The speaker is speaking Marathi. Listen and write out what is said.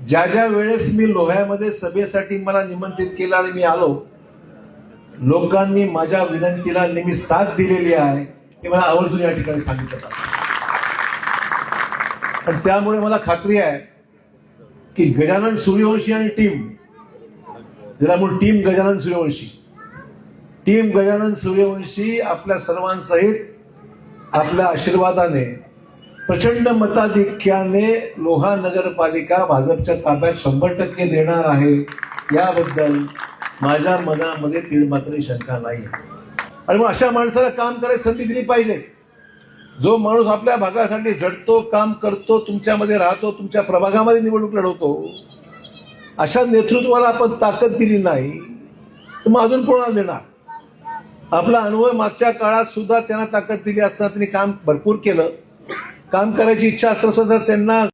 ज्या ज्या वेळेस मी लोह्यामध्ये सभेसाठी मला निमंत्रित केलं आणि मी आलो लोकांनी माझ्या विनंतीला नेहमी साथ दिलेली आहे हे मला आवर्जून या ठिकाणी सांगितलं पण त्यामुळे मला खात्री आहे की गजानन सूर्यवंशी आणि टीम ज्याला म्हणून टीम गजानन सूर्यवंशी. टीम गजानन सूर्यवंशी आपल्या सर्वांसहित आपल्या आशीर्वादाने प्रचंड मताधिक्याने लोहा नगरपालिका भाजपच्या ताब्यात शंभर टक्के देणार आहे. याबद्दल माझ्या मनामध्ये तीळ मात्र शंका नाही. आणि मग अशा माणसाला काम करायची संधी दिली पाहिजे. जो माणूस आपल्या भागासाठी झटतो काम करतो तुमच्यामध्ये राहतो तुमच्या प्रभागामध्ये निवडणूक लढवतो अशा नेतृत्वाला आपण ताकद दिली नाही तर मग अजून कोणाला देणार? आपला अनुभव मागच्या काळात सुद्धा त्यांना ताकद दिली असताना त्यांनी काम भरपूर केलं. काम करायची इच्छा असताना सुद्धा त्यांना